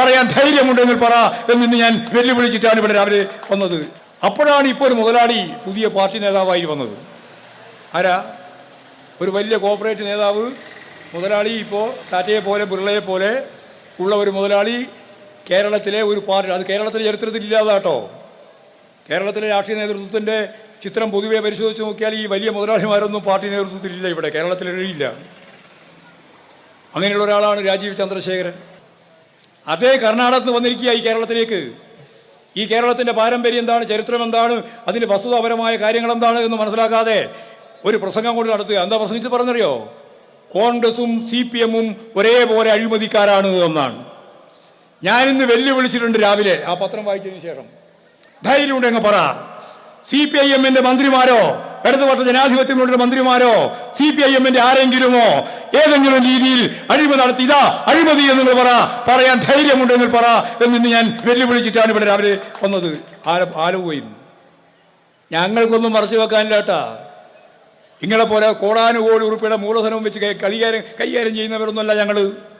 പറയാൻ ധൈര്യമുണ്ടെങ്കിൽ പറ എന്ന് ഞാൻ വെല്ലുവിളിച്ചിട്ടാണ് ഇവിടെ രാവിലെ വന്നത്. അപ്പോഴാണ് ഇപ്പോൾ ഒരു മുതലാളി പുതിയ പാർട്ടി നേതാവായി വന്നത്. ആരാ? ഒരു വലിയ കോർപ്പറേറ്റ് നേതാവ് മുതലാളി ഇപ്പോൾ ടാറ്റയെ പോലെ ബിർളയെ പോലെ ഉള്ള ഒരു മുതലാളി കേരളത്തിലെ ഒരു പാർട്ടി. അത് കേരളത്തിലെ ചരിത്രത്തിൽ ഇല്ലാതാട്ടോ കേരളത്തിലെ രാഷ്ട്രീയ നേതൃത്വത്തിന്റെ ചിത്രം പൊതുവെ പരിശോധിച്ച് നോക്കിയാൽ ഈ വലിയ മുതലാളിമാരൊന്നും പാർട്ടി നേതൃത്വത്തിലില്ല ഇവിടെ. കേരളത്തിലില്ല അങ്ങനെയുള്ള ഒരാളാണ് രാജീവ് ചന്ദ്രശേഖരൻ. അതേ കർണാടകത്തിൽ നിന്ന് വന്നിരിക്കുക ഈ കേരളത്തിലേക്ക്. ഈ കേരളത്തിന്റെ പാരമ്പര്യം എന്താണ്? ചരിത്രം എന്താണ്? അതിന്റെ വസ്തുതാപരമായ കാര്യങ്ങൾ എന്താണ് എന്ന് മനസ്സിലാക്കാതെ ഒരു പ്രസംഗം കൊണ്ട് നടത്തുക. എന്താ പ്രസംഗിച്ച് പറഞ്ഞറിയോ? കോൺഗ്രസും സി പി എമ്മും ഒരേപോലെ അഴിമതിക്കാരാണ് എന്നാണ്. ഞാനിന്ന് വെല്ലുവിളിച്ചിട്ടുണ്ട് രാവിലെ. ആ പത്രം വായിച്ചതിന് ശേഷം. ധൈര്യമുണ്ടെങ്കിൽ പറ. സി പി ഐ എമ്മിന്റെ മന്ത്രിമാരോ? ഇടതുപക്ഷ ജനാധിപത്യ മന്ത്രിമാരോ? സി പി ഐ എമ്മിന്റെ ആരെങ്കിലുമോ? ഏതെങ്കിലും രീതിയിൽ അഴിമതി നടത്തി ഇതാ അഴിമതി എന്ന് പറ പറയാൻ ധൈര്യമുണ്ടെങ്കിൽ പറ എന്ന് ഞാൻ വെല്ലുവിളിച്ചിട്ടാണ് ഇവിടെ രാവിലെ വന്നത്. ആല ആലുവയിൽ ഞങ്ങൾക്കൊന്നും മറച്ചു വെക്കാനില്ലാട്ടാ ഇങ്ങളെ പോലെ കോടാനുകോടി ഉറുപ്പിയുടെ മൂലധനവും വെച്ച് കൈകാര്യം കൈകാര്യം ചെയ്യുന്നവരൊന്നുമല്ല ഞങ്ങൾ